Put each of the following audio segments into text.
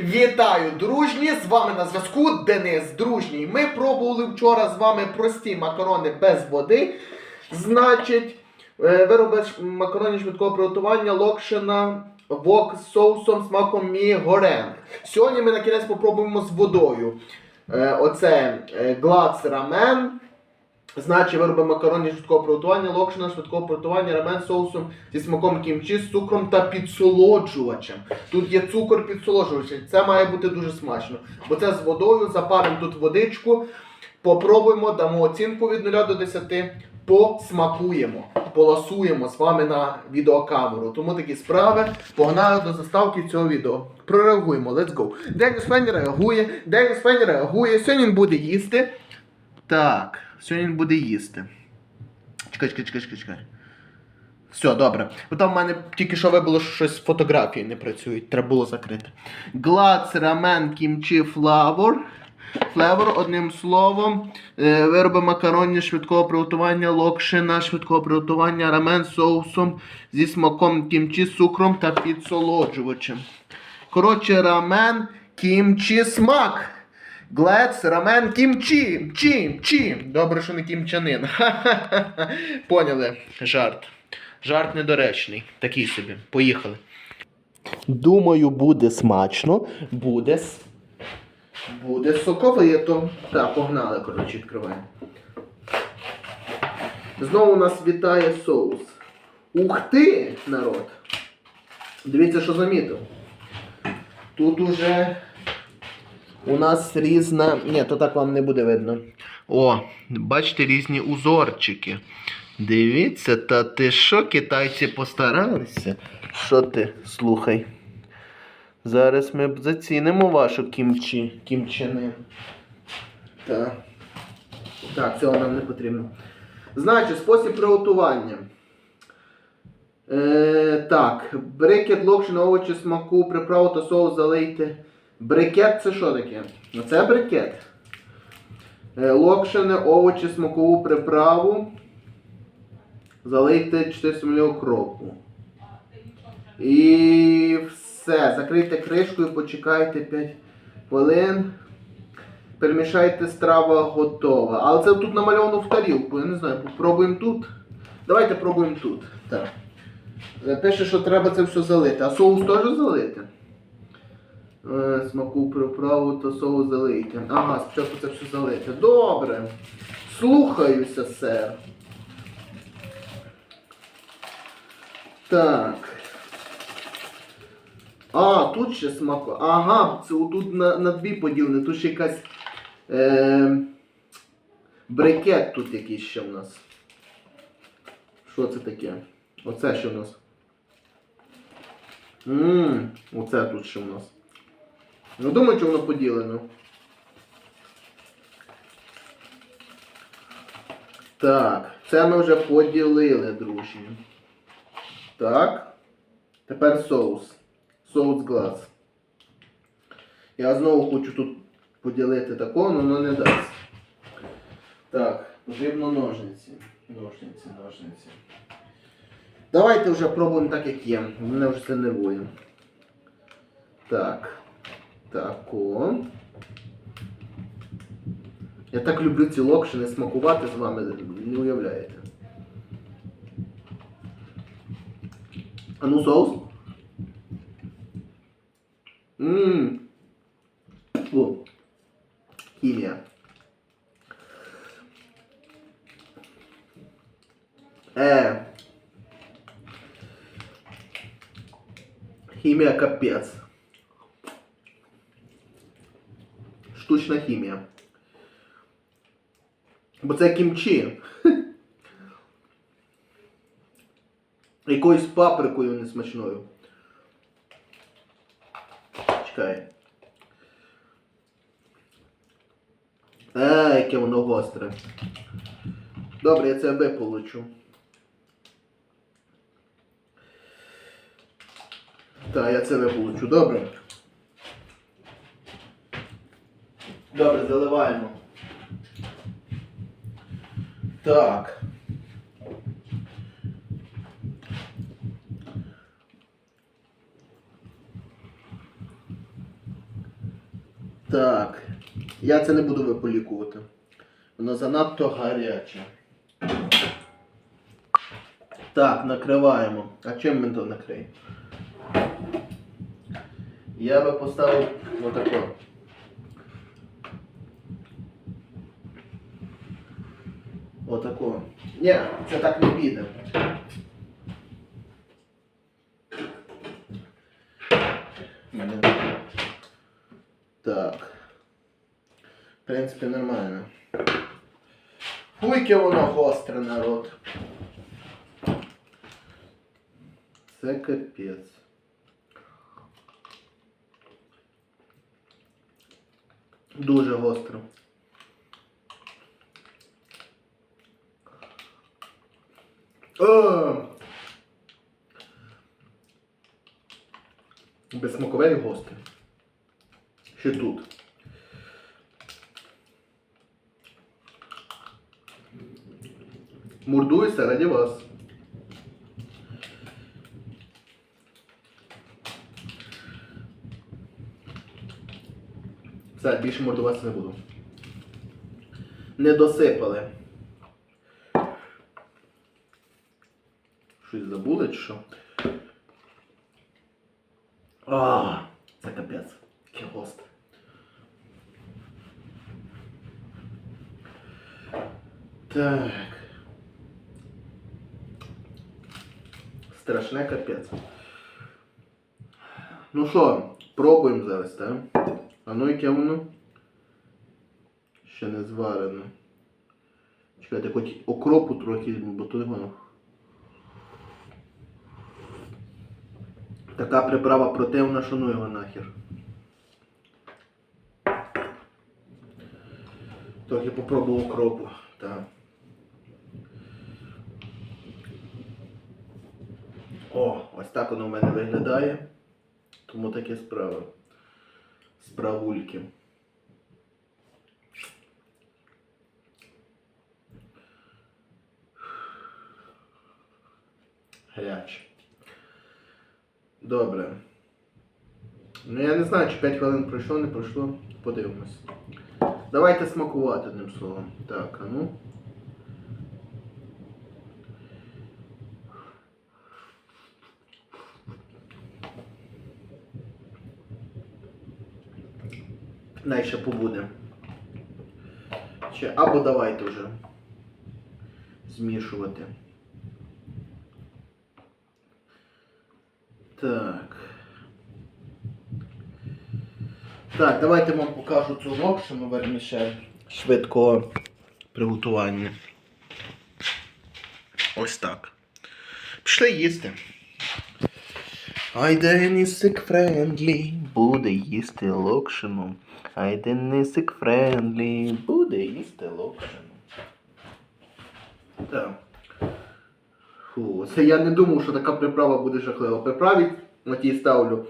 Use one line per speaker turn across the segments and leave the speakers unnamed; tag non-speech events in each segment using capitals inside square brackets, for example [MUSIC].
Вітаю, дружні! З вами на зв'язку Денис Дружній. Ми пробували вчора з вами прості макарони без води. Значить, е, вироби макаронів швидкого приготування локшина вок з соусом смаком мі горен. Сьогодні ми на кінець попробуємо з водою. Е, Оце е, глац рамен. Значить, вироби макаронів швидкого приготування, локшина швидкого приготування, рамен соусом зі смаком кімчі, з цукром та підсолоджувачем. Тут є цукор підсолоджувач. Це має бути дуже смачно. Бо це з водою, запаримо тут водичку. Попробуємо, дамо оцінку від 0 до 10, посмакуємо, поласуємо з вами на відеокамеру. Тому такі справи. Погнали до заставки цього відео. Прореагуємо, let's go. Деніс Фені реагує, Деніс Фені реагує. Сьогодні він буде їсти. Так, сьогодні він буде їсти. Чекай, чекай, чекай, чекай. Все, добре. Бо там в мене тільки що вибило, що щось фотографії не працюють, треба було закрити. Глац, рамен, кімчі, флавор. Флевор, одним словом, е, вироби макаронні швидкого приготування, локшина швидкого приготування, рамен соусом зі смаком кімчі, цукром та підсолоджувачем. Коротше, рамен, кімчі, смак. Глец, рамен, кімчі, чі, чі. Добре, що не кімчанин. [LAUGHS] Поняли, жарт. Жарт недоречний. Такий собі. Поїхали. Думаю, буде смачно, буде Буде соковито. Так, погнали, коротше, відкриваємо. Знову нас вітає соус. Ух ти, народ! Дивіться, що замітив. Тут уже у нас різна. Ні, то так вам не буде видно. О, бачите, різні узорчики. Дивіться, та ти що, китайці постаралися? Що ти, слухай? Зараз ми зацінимо вашу кімчі, кімчини. Так. Так, цього нам не потрібно. Значить, спосіб приготування. Е, так, брикет, локшин, овочі, смаку, приправу та соус залийте. Брикет це що таке? Ну, Це брикет. Е, локшини, овочі, смакову приправу. Залийте 400 мл окропу. І все. Закрийте кришкою, почекайте 5 хвилин. Перемішайте, страва готова. Але це тут намальовано в тарілку. Я не знаю, попробуємо тут. Давайте пробуємо тут. Так. Е, Пише, що треба це все залити. А соус теж залити? Е, Смаку приправу та соус залийте. Ага, спочатку це все залити. Добре. Слухаюся, сер. Так. А, тут ще смак. Ага, це тут на, на дві поділене. Тут ще якась. Е, брикет тут якийсь ще в нас. Що це таке? Оце що в нас? Ммм, оце тут ще в нас. Ну думаю, що воно поділено. Так, це ми вже поділили, друзі. Так. Тепер соус. Соус глаз. Я знову хочу тут поділити такого, але воно не дасть. Так, потрібно ножниці. Ножниці, ножниці. Давайте вже пробуємо так, як є. Мене вже це нервує. Так. Так, о. Я так люблю ці локшини смакувати з вами, не уявляєте. А ну соус. Ммм. О. Хімія. Е. Хімія капець. Штучна хімія. Бо це кімчі. Якоюсь паприкою несмачною. Чекай. Е, яке воно гостре. Добре, я це виполучу. Так, я це виполучу. Добре. Добре, заливаємо. Так. Так. Я це не буду виполікувати. Воно занадто гаряче. Так, накриваємо. А чим ми то накриємо? Я би поставив отако. Отако. Ні, це так не піде. Так. В принципі, нормально. Фуйки воно гостре, народ. Це капець. Дуже гостро. О! Безсмакове і гостре. Ще тут. Мурдуйся раді вас. Все, більше мордуватися не буду. Не досипали. Щось забули чи що? А, це капець. Яке гостре. Так. Страшне капець. Ну що, пробуємо зараз, так? А ну яке воно? Ще не зварено. Чекайте, хоч окропу трохи, бо то воно. Така приправа противна, що ну його нахер. Трохи попробував окропу. Так. О, ось так воно в мене виглядає. Тому таке справа. Справульки. Гаряче. Добре. Ну я не знаю, чи 5 хвилин пройшло, не пройшло. Подивимось. Давайте смакувати одним словом. Так, а ну. Най ще побуде. Ще, або давайте вже змішувати. Так. Так, давайте вам покажу цю локшину вермішель швидкого приготування. Ось так. Пішли їсти. Ай Денисик Френдлі буде їсти локшину. Ай Денисик Френдлі буде їсти локшину. Так. Фу, це я не думав, що така приправа буде жахлива. Приправі на тій ставлю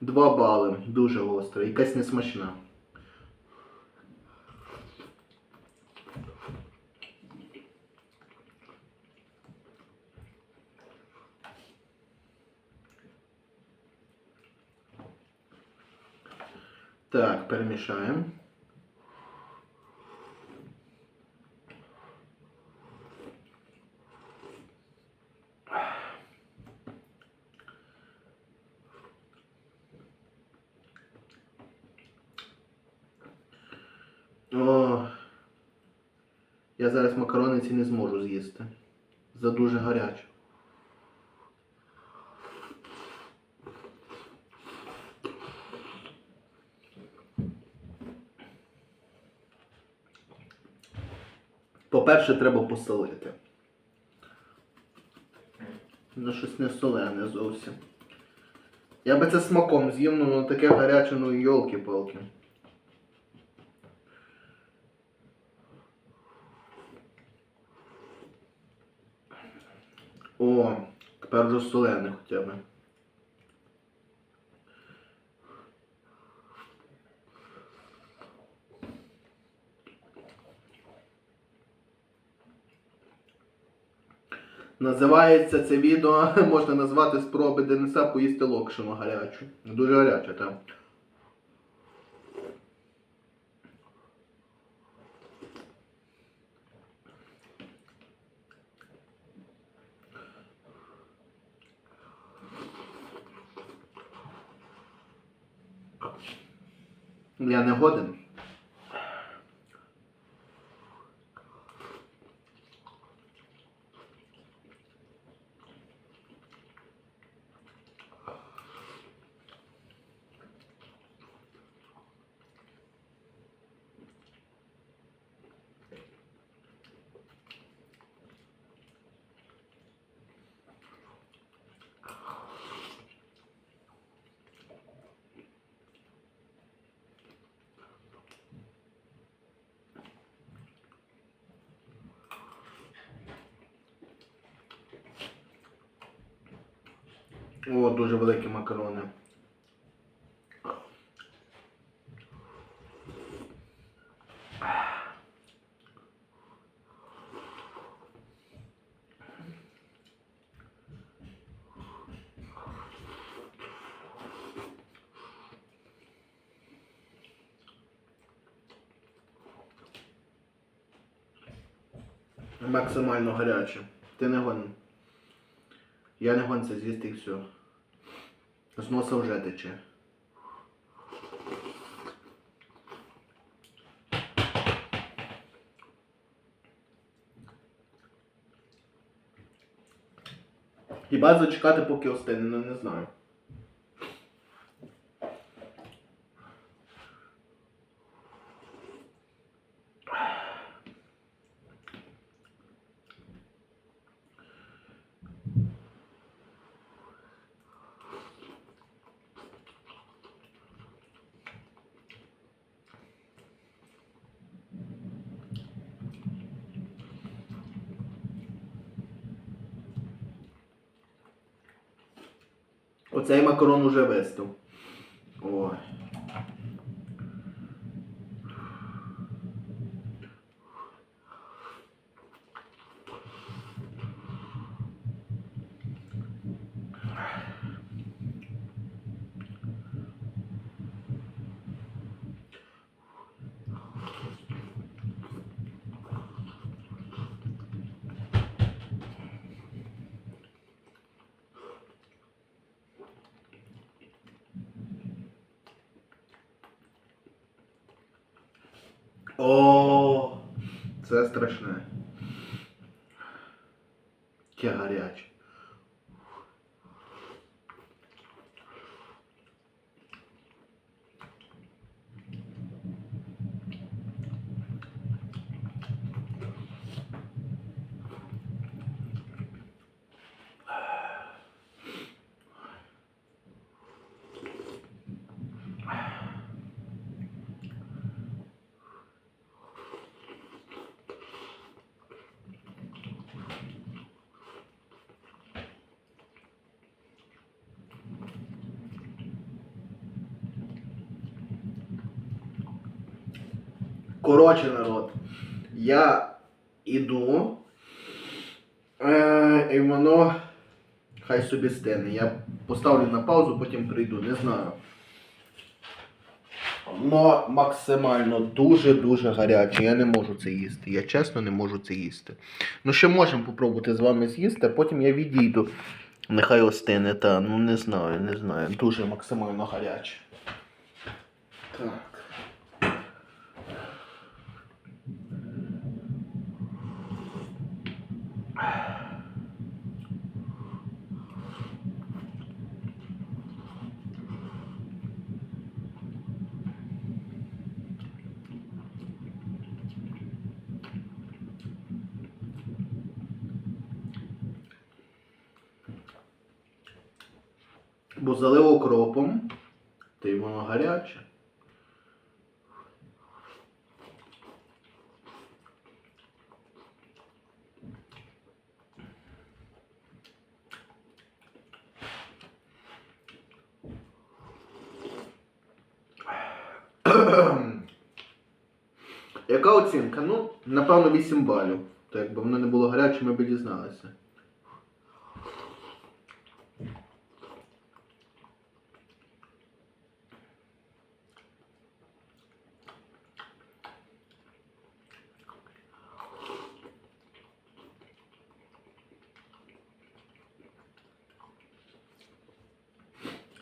2 бали. Дуже гостра, якась несмачна. Так, перемішаємо. О, я зараз макарони ці не зможу з'їсти. За дуже гаряче. По-перше, треба посолити. Ну, щось не солене зовсім. Я би це смаком з'їв, ну таке гаряче, ну йолки-палки. О, тепер вже солене хоча б. Називається це відео, [LAUGHS] можна назвати спроби Дениса поїсти локшину гарячу. Дуже гаряча там. Я не годен. Дуже великі макарони. Максимально гаряче. Ти не гонен. Я не гон це з'їсти все. З носа вже тече. Хіба зачекати, поки остине, ну не знаю. Оцей макарон уже вистив. Ой. О, це страшне. Яке гаряче. Коротше, народ, я іду, е, і воно хай собі стине. Я поставлю на паузу, потім прийду, не знаю. Но максимально дуже-дуже гаряче. Я не можу це їсти. Я чесно не можу це їсти. Ну, ще можемо попробувати з вами з'їсти, а потім я відійду. Нехай остине, та ну не знаю, не знаю. Дуже максимально гаряче. Так. Бо залив окропом, то й воно гаряче. Яка оцінка? Ну, напевно, 8 балів. То якби воно не було гаряче, ми б дізналися.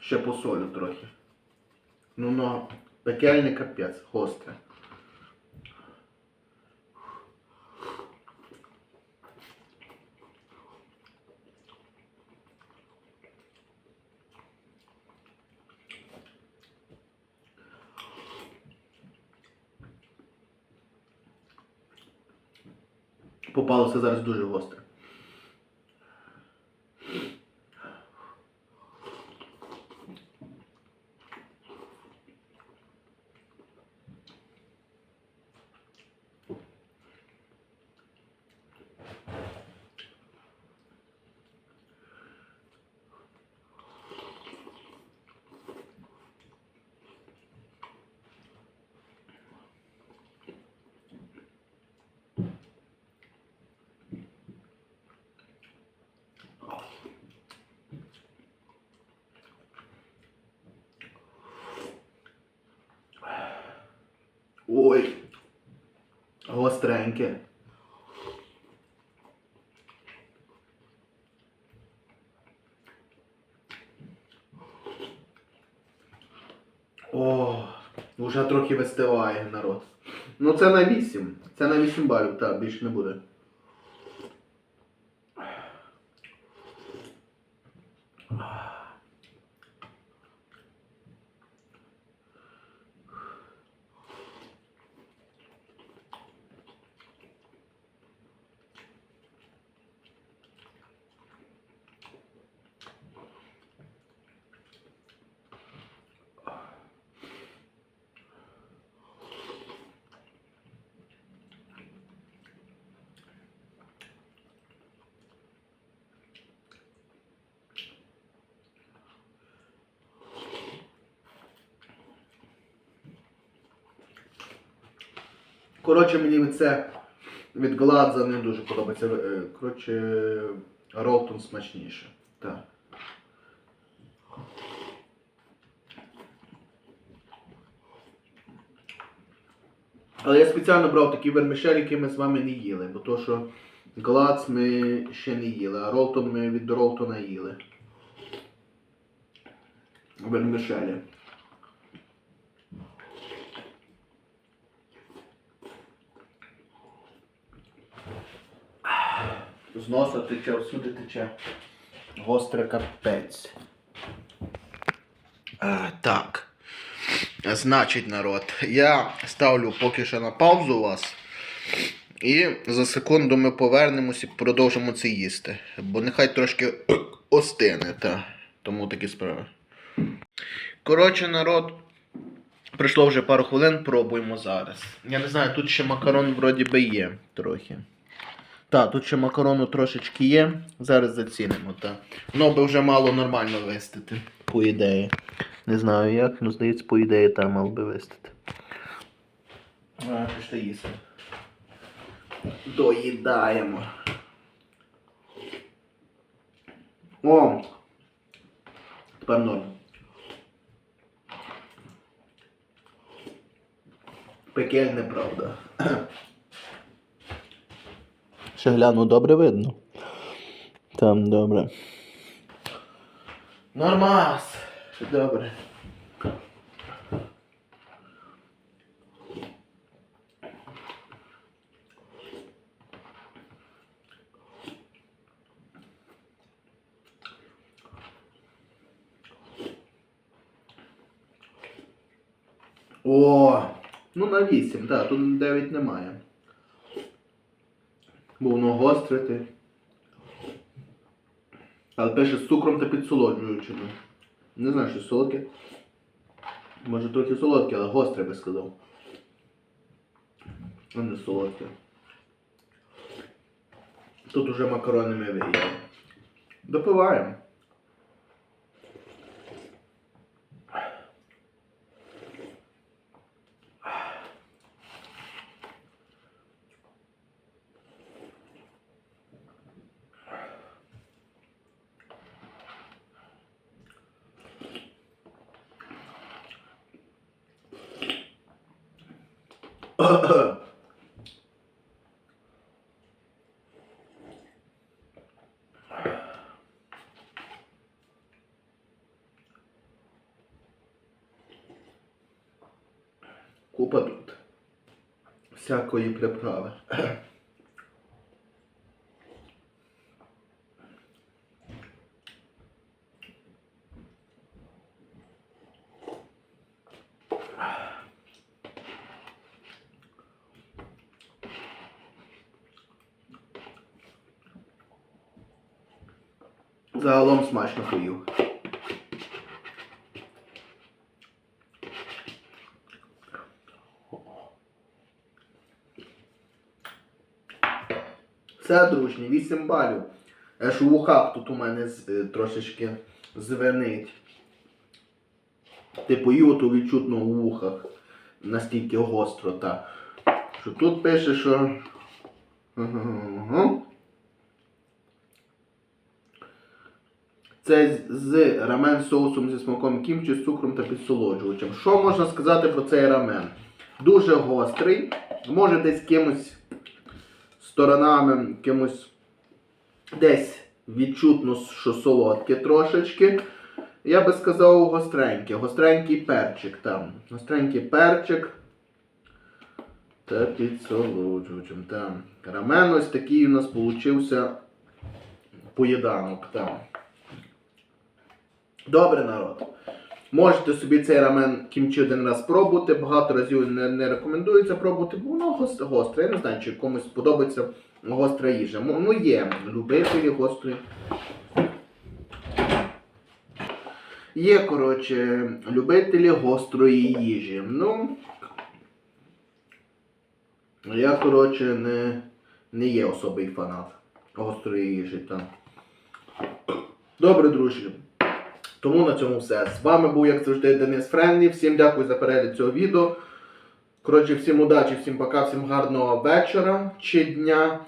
Ще посолю трохи. Ну, ну, пекельний капець, гостре. Попалося зараз дуже гостре. Ой. Гостреньке. О, вже трохи вистиває народ. Ну це на 8. Це на 8 балів, так, більше не буде. Коротше, мені це від Гладза не дуже подобається. Е, Коротше, Ролтон смачніше. Так. Але я спеціально брав такі вермішелі, які ми з вами не їли, бо то, що Гладз ми ще не їли, а Ролтон ми від Ролтона їли. Вермішелі. З носа тече, всюди тече. Гостре капець. А, так. Значить, народ, я ставлю поки що на паузу вас. І за секунду ми повернемось і продовжимо це їсти. Бо нехай трошки [CLEARS THROAT] остине, та. Тому такі справи. Коротше, народ. Пройшло вже пару хвилин, пробуємо зараз. Я не знаю, тут ще макарон вроді би є трохи. Так, тут ще макарону трошечки є. Зараз зацінимо, так. Воно би вже мало нормально вистити, по ідеї. Не знаю як, ну здається, по ідеї там мав би вистити. А, пішли їсти. Доїдаємо. О! Тепер норм. Пекельне, правда. Ще гляну, добре видно. Там добре. Нормас. Добре. О, ну на 8, так, тут 9 немає. Бо воно гострити. Але пише з цукром та підсолоджуючими. Не знаю, що солодке. Може трохи солодке, але гостре би сказав. А не солодке. Тут уже макарони ми виїли. Допиваємо. Купа тут всякої приправи. Загалом смачно поїв. Все, дружні, 8 балів. Аж у вухах тут у мене е, трошечки звенить. Типу йоту відчутно у вухах. Настільки гостро, та. Що тут пише, що. Ага. Це з- рамен соусом зі смаком кімчі, з цукром та підсолоджувачем. Що можна сказати про цей рамен? Дуже гострий. Може десь кимось сторонами, кимось десь відчутно, що солодке трошечки. Я би сказав гостреньке. Гостренький перчик там. Гостренький перчик. Та підсолоджувачем. Там. Рамен ось такий у нас получився поєданок. Там. Добре, народ. Можете собі цей рамен кімчі один раз пробувати, багато разів не, не рекомендується пробувати, бо воно гос- гостре. Я не знаю, чи комусь подобається гостра їжа. Ну є любителі гострої. Є, коротше, любителі гострої їжі. Ну. Я, коротше, не, не є особий фанат гострої їжі. Там. Добре, друзі. Тому на цьому все. З вами був, як завжди, Денис Френлі. Всім дякую за перегляд цього відео. Коротше, всім удачі, всім пока, всім гарного вечора чи дня.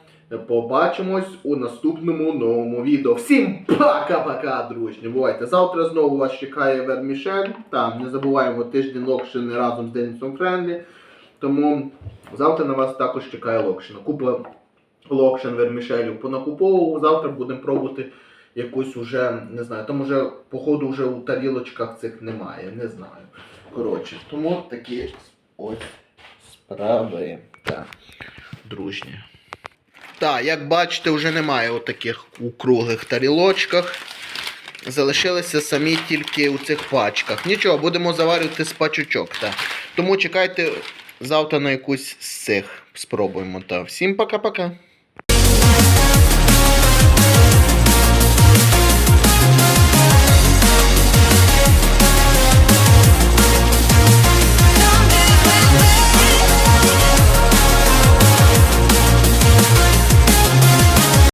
Побачимось у наступному новому відео. Всім пока-пока, дружні. Бувайте. Завтра знову вас чекає Вермішель. Там не забуваємо тиждень локшини разом з Денисом Френлі. Тому завтра на вас також чекає локшина. Купа локшин вермішелів понакуповував. Завтра будемо пробувати якусь уже, не знаю, там уже, походу, вже у тарілочках цих немає, не знаю. Коротше, тому такі ось справи. Так, дружні. Так, як бачите, вже немає отаких у круглих тарілочках. Залишилися самі тільки у цих пачках. Нічого, будемо заварювати з пачочок. Так. Тому чекайте завтра на якусь з цих. Спробуємо. Та. Всім пока-пока.